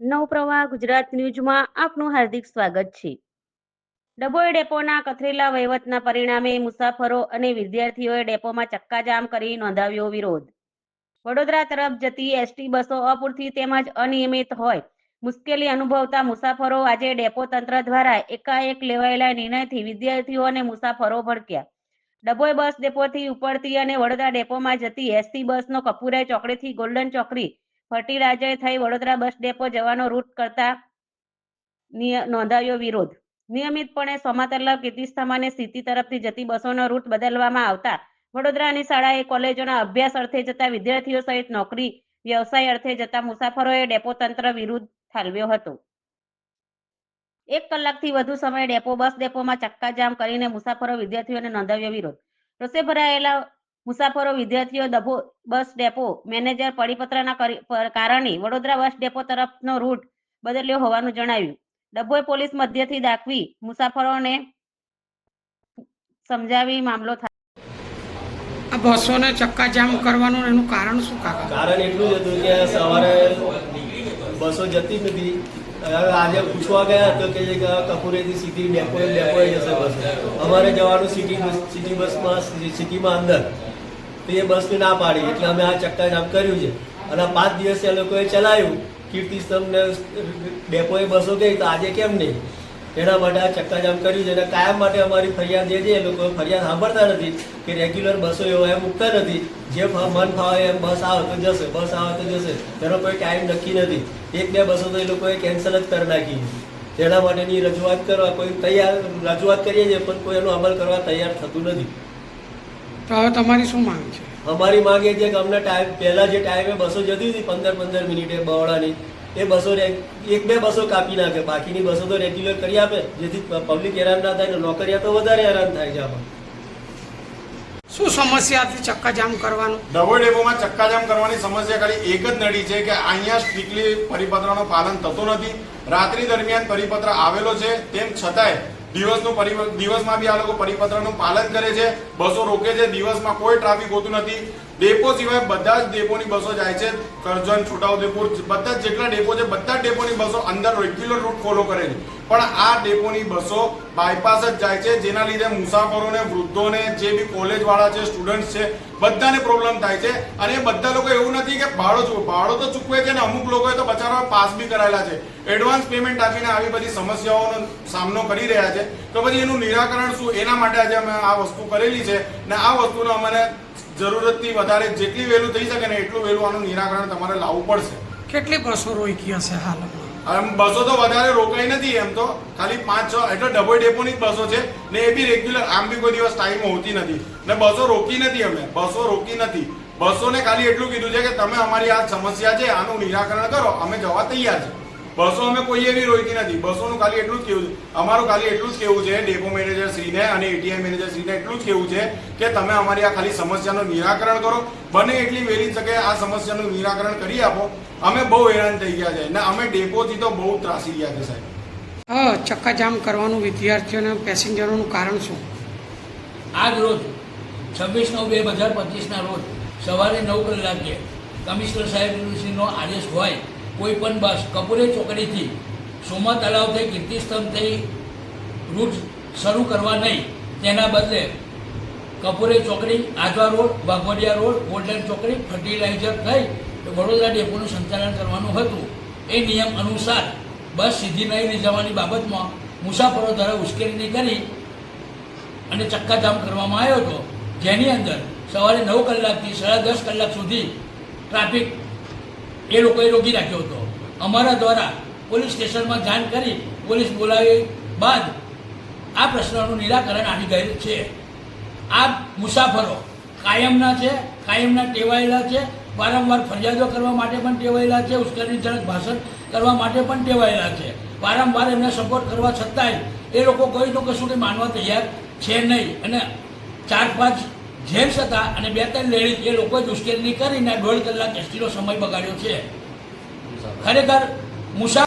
નવપ્રવાહ ગુજરાત ન્યૂઝમાં આપનું હાર્દિક સ્વાગત છે. ડભોઈ ડેપોના કથરેલા વહીવટના પરિણામે મુસાફરો અને વિદ્યાર્થીઓએ ડેપોમાં ચક્કાજામ કરી નોંધાવ્યો વિરોધ. વડોદરા તરફ જતી એસટી બસો અપૂરતી તેમજ અનિયમિત હોય, મુશ્કેલી અનુભવતા મુસાફરો આજે ડેપો તંત્ર દ્વારા એકાએક લેવાયેલા નિર્ણયથી વિદ્યાર્થીઓ અને મુસાફરો ભડક્યા. ડભોઈ બસ ડેપોથી ઉપડતી અને વડોદરા ડેપોમાં જતી એસટી બસનો કપૂરે ચોકડીથી ગોલ્ડન ચોકડી ફર્ટિલાઇઝર થઈ વડોદરા બસ ડેપો જવાનો રૂટ કરતા નોંધાયો વિરોધ. નિયમિતપણે સોમાતરલા કીર્તિસ્થમાને સ્થિતિ તરફથી જતી બસોનો રૂટ બદલવામાં આવતા વડોદરાની શાળાએ કોલેજોના અભ્યાસ અર્થે જતા વિદ્યાર્થીઓ સહિત નોકરી, વ્યવસાય અર્થે જતા મુસાફરોએ ડેપો તંત્ર વિરુદ્ધ ઠાલવ્યો હતો. એક કલાકથી વધુ સમય ડેપો બસ ડેપોમાં ચક્કાજામ કરીને મુસાફરો વિદ્યાર્થીઓને નોંધાવ્યો વિરોધ. રસે ભરાયેલા મુસાફરો વિદ્યાર્થીઓ ડભો બસ ડેપો મેનેજર પરિપત્રના કારણે વડોદરા બસ ડેપો તરફનો રૂટ બદલ્યો હોવાનું જણાવ્યું. ડભોઈ પોલીસ મધ્યથી દાખવી મુસાફરોને સમજાવી મામલો થાય આ બસોને ચક્કાજામ કરવાનું એનું કારણ શું કાકા? કારણ એટલું જ હતું કે સવારે બસો જતી નથી આજે પૂછવા ગયા તો કે જે કે કપૂરેથી સીધી ડેપોએ ડેપોએ જશે બસ. અમારે જવાનું સિટી બસ સિટી બસમાં સિટીમાં અંદર. તો એ બસને ના પાડી. એટલે અમે આ ચક્કાજામ કર્યું છે. અને પાંચ દિવસે એ લોકોએ ચલાવ્યું. કીર્તિસ્તંભ ને ડેપોએ બસો ગઈ તો આજે કેમ નહીં? એના માટે આ ચક્કાજામ કર્યું છે. અને કાયમ માટે અમારી ફરિયાદ જે છે, એ લોકો ફરિયાદ સાંભળતા નથી કે રેગ્યુલર બસો એવો એમ મૂકતા નથી. જે મન ફાવે એમ બસ આવે તો જશે, બસ આવે તો જશે. તેનો કોઈ ટાઈમ નક્કી નથી. એક બે બસો તો એ લોકોએ કેન્સલ જ કરી નાખી. તેના માટેની રજૂઆત કરવા કોઈ તૈયાર, રજૂઆત કરીએ છીએ, પણ કોઈ એનો અમલ કરવા તૈયાર થતું નથી. તો હવે તમારી શું માંગ છે? અમારી માંગ એ છે કે અમને ટાઈમ પહેલાં જે ટાઈમે બસો જતી હતી પંદર પંદર મિનિટે બહોળાની એ બસો એક બે બસો કાપી નાખે. બાકીની બસો તો રેગ્યુલર કરી આપે જેથી પબ્લિક હેરાન ના થાય ને નોકરિયા તો વધારે હેરાન થાય છે આમાં. શું સમસ્યા હતી ચક્કાજામ કરવાનું? ડબલ ડેપોમાં ચક્કાજામ કરવાની સમસ્યા ખાલી એક જ નડી છે કે અહીંયા સ્ટ્રિક્ટલી પરિપત્રનો પાલન થતું નથી. રાત્રિ દરમિયાન પરિપત્ર આવેલો છે તેમ છતાંય દિવસનું દિવસમાં બી આ લોકો પરિપત્રનું પાલન કરે છે, બસો રોકે છે, દિવસમાં કોઈ ટ્રાફિક હોતું નથી. ડેપો સિવાય બધા જ ડેપોની બસો જાય છે, કરજણ, છોટાઉદેપુર, બધા જેટલા ડેપો છે, બધા ડેપોની બસો અંદર રેગ્યુલર રૂટ ફોલો કરે છે. પણ આ ડેપોની બસો બાયપાસ જ જાય છે, જેના લીધે મુસાફરોને, વૃદ્ધોને, જે બી કોલેજવાળા છે સ્ટુડન્ટ્સ છે બધાને પ્રોબ્લેમ થાય છે. અને બધા લોકો એવું નથી કે ભાડો ચૂકવે ભાડો તો ચૂકવે છે ને અમુક લોકોએ તો બચારા પાસ બી કરાયેલા છે. એડવાન્સ પેમેન્ટ આપીને આવી બધી સમસ્યાઓનો સામનો કરી રહ્યા છે. તો પછી એનું નિરાકરણ શું? એના માટે આજે અમે આ વસ્તુ કરેલી છે ને આ વસ્તુનો અમારે જરૂરતથી વધારે જેટલી વહેલું થઈ શકે ને એટલું વહેલું આનું નિરાકરણ તમારે લાવવું પડશે. કેટલી બસો રોકી હશે હાલમાં? આમ બસો તો વધારે રોકાઈ નથી એમ તો. ખાલી પાંચ, છ, એટલે ડબલ ડેપોની જ બસો છે. ને એ બી રેગ્યુલર આમ બી કોઈ દિવસ ટાઈમ હોતી નથી. ને બસો રોકી નથી અમે. બસો રોકી નથી. બસોને ખાલી એટલું કીધું છે કે તમે અમારી આ સમસ્યા છે, આનું નિરાકરણ કરો. અમે જવા તૈયાર છે બસો અમે કોઈ એવી રોકી નથી. બસોનું ખાલી એટલું જ કેવું છે. અમારું ખાલી એટલું જ કેવું છે ડેપો મેનેજર શ્રીને અને એટીએમ મેનેજર શ્રીને એટલું જ કેવું છે કે તમે અમારી આ ખાલી સમસ્યાનું નિરાકરણ કરો. બને એટલી વહેલી તકે આ સમસ્યાનું નિરાકરણ કરી આપો. અમે બહુ હેરાન થઈ ગયા છે. ને અમે ડેપોથી તો બહુ ત્રાસી ગયા છે સાહેબ. હા ચક્કાજામ કરવાનું વિદ્યાર્થીઓને પેસેન્જરોનું કારણ શું? આજ રોજ છવ્વીસ નવ બે હજાર પચીસના રોજ સવારે નવ કલાકે કમિશનર સાહેબશ્રીનો આદેશ હોય કોઈ પણ બસ, કપૂરે ચોકડીથી સોમા તળાવ થઈ કીર્તિસ્તંભ થઈ રૂટ શરૂ કરવા નહીં, તેના બદલે કપૂરે ચોકડી, Ajwa road Waghodia road golden ચોકડી, ફર્ટિલાઇઝર થઈ વડોદરા ડેપોનું સંચાલન કરવાનું હતું. એ નિયમ અનુસાર બસ સીધી નહીં લઈ જવાની બાબતમાં મુસાફરો દ્વારા ઉશ્કેરણી કરી અને ચક્કાજામ કરવામાં આવ્યો હતો. જેની અંદર સવારે નવ કલાકથી સાડા દસ કલાક સુધી ટ્રાફિક એ લોકોએ રોકી રાખ્યો હતો. અમારા દ્વારા પોલીસ સ્ટેશનમાં જાણ કરી, પોલીસ બોલાવી બાદ આ પ્રશ્નનું નિરાકરણ આવી ગયેલ છે. આ મુસાફરો કાયમના છે, કાયમના ટેવાયેલા છે, વારંવાર ફરિયાદો કરવા માટે પણ ટેવાયેલા છે, ઉશ્કેરણીજનક ભાષણ કરવા માટે પણ ટેવાયેલા છે. વારંવાર એમને સપોર્ટ કરવા છતાંય એ લોકો કોઈનું કશું કંઈ માનવા તૈયાર છે નહીં. અને ચાર પાંચ જેન્ટ્સ હતા અને બે ત્રણ લેડીઝ એ લોકોએ જ ઉશ્કેરણી કરીને દોઢ કલાક એસટીનો સમય બગાડ્યો છે. ખરેખર મુસાફર